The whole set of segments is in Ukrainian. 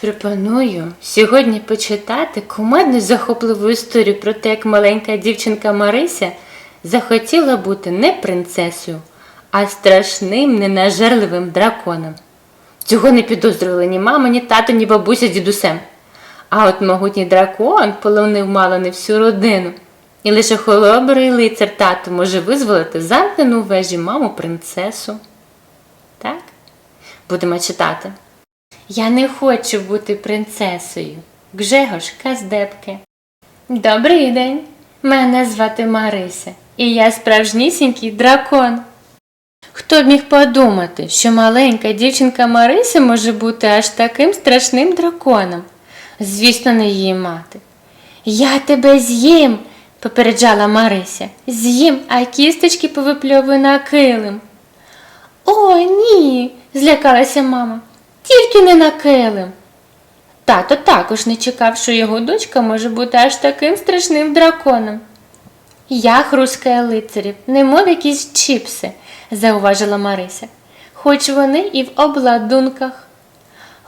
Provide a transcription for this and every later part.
Пропоную сьогодні почитати кумедну захопливу історію про те, як маленька дівчинка Марися захотіла бути не принцесою, а страшним ненажерливим драконом. Цього не підозрювали ні мама, ні тато, ні бабуся з дідусем. А от могутній дракон полонив мало не всю родину. І лише холобрий лицар тато може визволити замкнену вежі маму принцесу. Так? Будемо читати. Я не хочу бути принцесою. Гжегош Каздепке. Добрий день. Мене звати Марися, і я справжнісінький дракон. Хто б міг подумати, що маленька дівчинка Марися може бути аж таким страшним драконом? Звісно, не її мати. Я тебе з'їм, попереджала Марися. З'їм, а кісточки повипльовую на килим. О, ні, злякалася мама. Тільки не на килим. Тато також не чекав, що його дочка може бути аж таким страшним драконом. Я хрускає лицарів, немов якісь чіпси, зауважила Марися, хоч вони і в обладунках.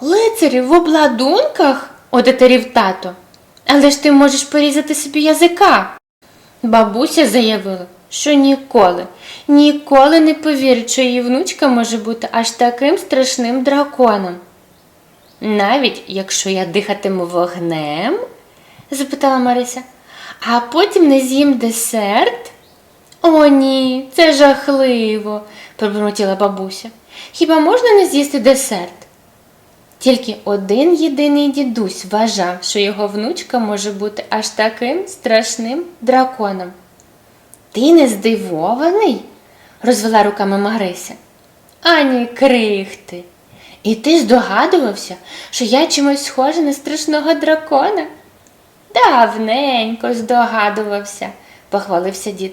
Лицарів в обладунках? одетерів тато. Але ж ти можеш порізати собі язика. Бабуся заявила, що ніколи, ніколи не повірить, що її внучка може бути аж таким страшним драконом. Навіть якщо я дихатиму вогнем? запитала Марися, а потім не з'їм десерт? О, ні, це жахливо, пробурмотіла бабуся. Хіба можна не з'їсти десерт? Тільки один єдиний дідусь вважав, що його внучка може бути аж таким страшним драконом. Ти не здивований? розвела руками Марися. Ані крихти. І ти здогадувався, що я чимось схожа на страшного дракона? Давненько здогадувався, похвалився дід.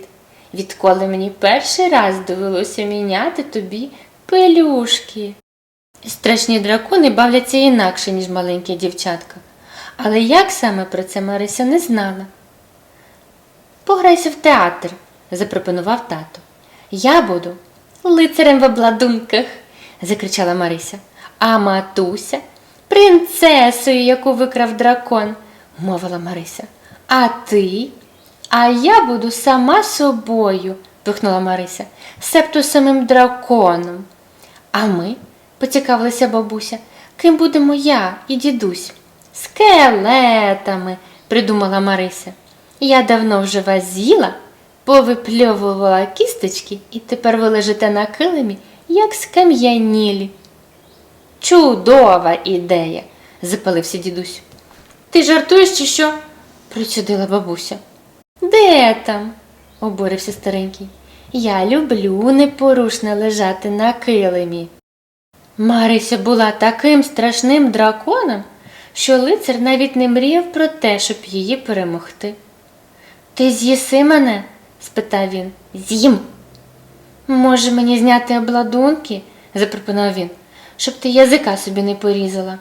Відколи мені перший раз довелося міняти тобі пелюшки. Страшні дракони бавляться інакше, ніж маленькі дівчатка. Але як саме про це Марися не знала. Пограйся в театр, запропонував тато. Я буду лицарем в обладунках, закричала Марися. А матуся принцесою, яку викрав дракон, мовила Марися. А ти? А я буду сама собою, пихнула Марися, себто самим драконом. А ми, поцікавилася бабуся, ким будемо я і дідусь? Скелетами, придумала Марися. Я давно вже вас з'їла, повипльовувала кісточки і тепер ви лежите на килимі, як скам'янілі. Чудова ідея, запалився дідусь. Ти жартуєш чи що? причудила бабуся. Де там? обурився старенький. Я люблю непорушно лежати на килимі. Марися була таким страшним драконом, що лицар навіть не мріяв про те, щоб її перемогти. Ти з'їси мене? Спитав він. З'їм. Може, мені зняти обладунки? запропонував він, щоб ти язика собі не порізала.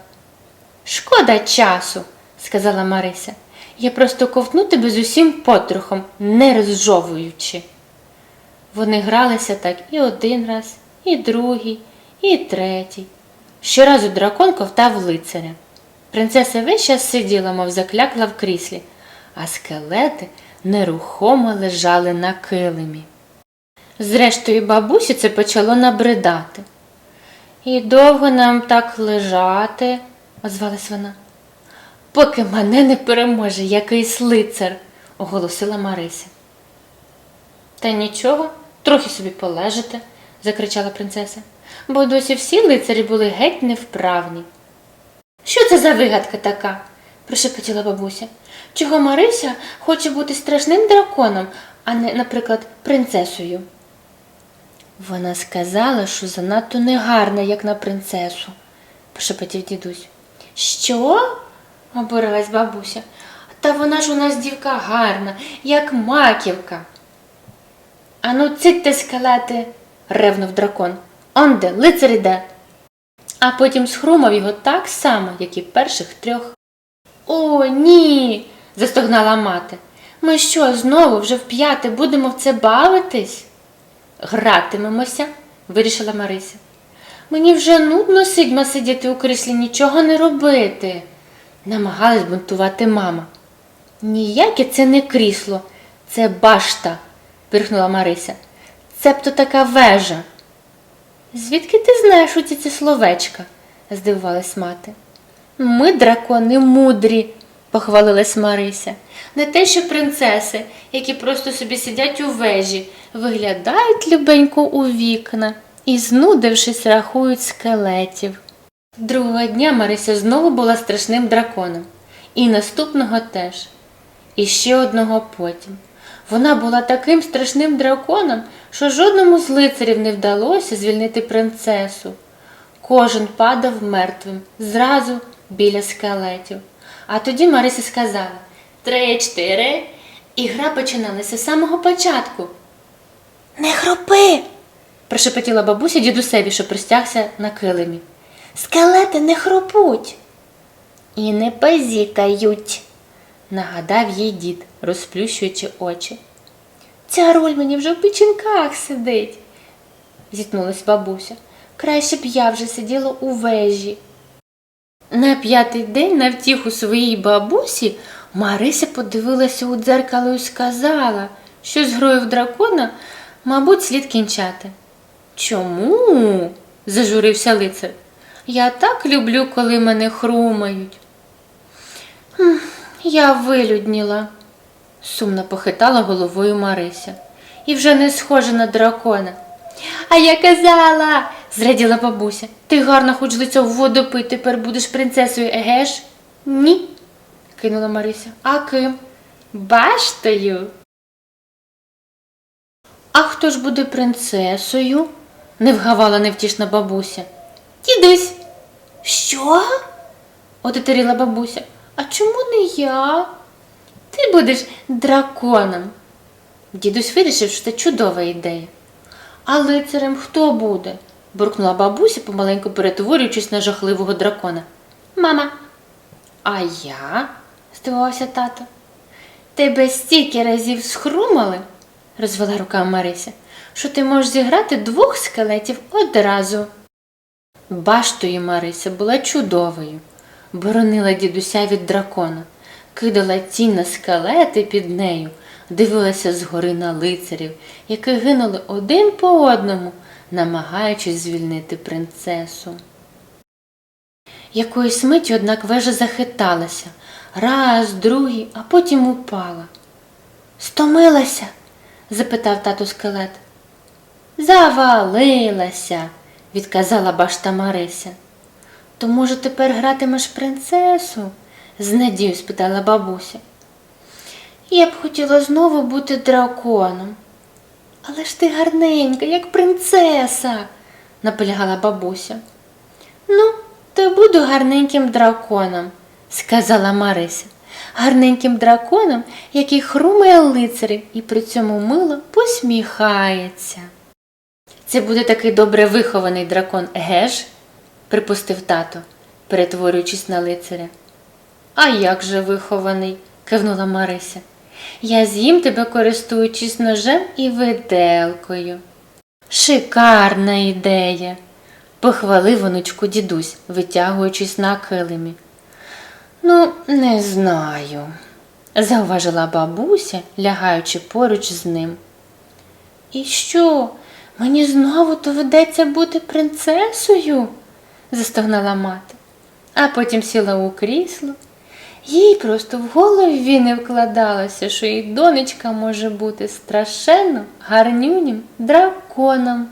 Шкода часу, сказала Марися. Я просто ковтну тебе з усім потрохом, не розжовуючи. Вони гралися так і один раз, і другий, і третій. Щоразу дракон ковтав лицаря. Принцеса весь час сиділа, мов заклякла в кріслі, а скелети нерухомо лежали на килимі. Зрештою, бабусі це почало набридати. І довго нам так лежати, озвалась вона. Поки мене не переможе якийсь лицар, оголосила Марися. Та нічого, трохи собі полежите, закричала принцеса, бо досі всі лицарі були геть невправні. Що це за вигадка така? Прошепотіла бабуся. Чого Марися хоче бути страшним драконом, а не, наприклад, принцесою? Вона сказала, що занадто негарна, як на принцесу, прошепотів дідусь. Що? обурилась бабуся. Та вона ж у нас дівка гарна, як маківка. Ану, цитьте скелети, ревнув дракон. Онде, лицар іде. А потім схрумав його так само, як і перших трьох. О, ні. застогнала мати. Ми що, знову вже вп'яте будемо в це бавитись? Гратимемося, вирішила Марися. Мені вже нудно сидьма сидіти у кріслі, нічого не робити. Намагалась бунтувати мама. Ніяке це не крісло, це башта, пирхнула Марися. Цебто така вежа. Звідки ти знаєш оці ці словечка? здивувалась мати. Ми, дракони, мудрі, похвалилась Марися. Не те, що принцеси, які просто собі сидять у вежі, виглядають любенько у вікна і, знудившись, рахують скелетів. Другого дня Марися знову була страшним драконом, і наступного теж, і ще одного потім. Вона була таким страшним драконом, що жодному з лицарів не вдалося звільнити принцесу. Кожен падав мертвим зразу біля скелетів. А тоді Марися сказала три, чотири, і гра починалася з самого початку. Не хропи, прошепотіла бабуся дідусеві, що пристягся на килимі. Скелети не хропуть. І не позікають, нагадав їй дід, розплющуючи очі. Ця роль мені вже в печінках сидить, зіткнулась бабуся. Краще б я вже сиділа у вежі. На п'ятий день на втіху своїй бабусі Марися подивилася у дзеркало і сказала, що з грою в дракона, мабуть, слід кінчати. Чому? зажурився лицар. Я так люблю, коли мене хрумають. «Хм, Я вилюдніла, сумно похитала головою Марися. І вже не схожа на дракона. А я казала, зраділа бабуся. Ти гарно хоч лицо в воду пий, тепер будеш принцесою, еге ж? Ні, кинула Марися. А ким? Баштою. А хто ж буде принцесою? не вгавала невтішна бабуся. Дідусь. Що? отетеріла бабуся. А чому не я? Ти будеш драконом. Дідусь вирішив, що це чудова ідея. А лицарем хто буде? Буркнула бабуся, помаленьку перетворюючись на жахливого дракона. Мама. А я? здивувався тато. Тебе стільки разів схрумали, розвела руками Марися, що ти можеш зіграти двох скелетів одразу. Баштою Марися була чудовою, боронила дідуся від дракона, кидала тінь на скелети під нею, дивилася згори на лицарів, які гинули один по одному, намагаючись звільнити принцесу. Якоїсь миті, однак, вежа захиталася раз, другий, а потім упала. Стомилася? запитав тато скелет. Завалилася, відказала башта Марися. То, може, тепер гратимеш принцесу? з надією спитала бабуся. Я б хотіла знову бути драконом. Але ж ти гарненька, як принцеса, наполягала бабуся. Ну, то буду гарненьким драконом, сказала Марися. Гарненьким драконом, який хрумає лицарів і при цьому мило посміхається. Це буде такий добре вихований дракон, еге припустив тато, перетворюючись на лицаря. А як же вихований? кивнула Марися. Я з'їм тебе, користуючись ножем і виделкою. Шикарна ідея, похвалив онучку дідусь, витягуючись на килимі. Ну, не знаю, зауважила бабуся, лягаючи поруч з ним. І що, мені знову доведеться бути принцесою? застогнала мати, а потім сіла у крісло. Їй просто в голові не вкладалося, що її донечка може бути страшенно гарнюнім драконом.